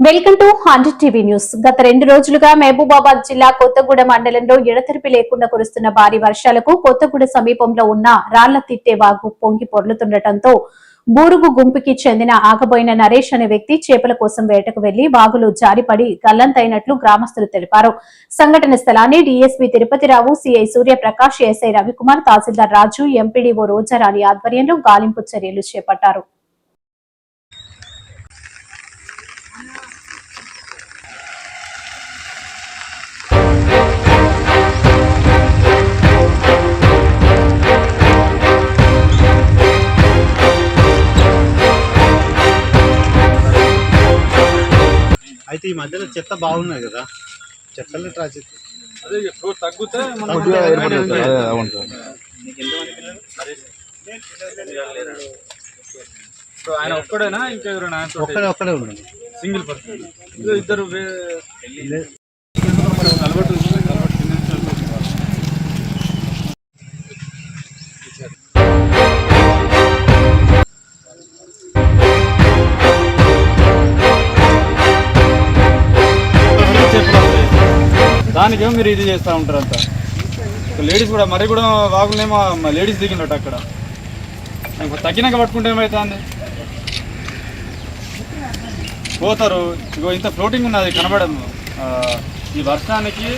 Welcome to hundred TV news. గత రెండు రోజులుగా మహబూబాబాద్ జిల్లా కొత్తగూడ మండలంలో ఎడతెరిపి లేకుండా కురుస్తున్న భారీ వర్షాలకు కొత్తగూడ సమీపంలో ఉన్న రాళ్ళ తిట్టే వాగు పొంగి పొర్లుతుండటంతో బూరుగు గుంపుకి చెందిన ఆగబోయిన నరేష్ అనే వ్యక్తి చేపల కోసం వేటకు వెళ్ళి వాగులో జారిపడి గల్లంతైనట్లు గ్రామస్తులు తెలిపారు. సంఘటన స్థలాన్ని DSP Tirupati Rao CI Suryaprakash SI Ravikumar తహసీల్దార్ రాజు ఎంపీడీఓ రోజారాణి ఆధ్వర్యంలో గాలింపు చర్యలు చేపట్టారు. అయితే ఈ మధ్యలో చెత్త బాగున్నది కదా. చెత్తలు ట్రా చెత్త అదే ఇప్పుడు తగ్గితే ఆయన ఒక్కడేనా? ఇంకా ఎవరైనా ఆయన ఒక్కడే ఒక్కడే ఉండండి సింగిల్ పర్సన్. ఇద్దరు నలభై దానికేమో మీరు ఇది చేస్తూ ఉంటారు అంతా. లేడీస్ కూడా మరి కూడా వాగులేమో లేడీస్ దిగినట్టు అక్కడ. తగ్గినాక పట్టుకుంటే ఏమవుతుంది పోతారు. ఇగో ఇంత ఫ్లోటింగ్ ఉన్నది కనబడదు ఈ వర్షానికి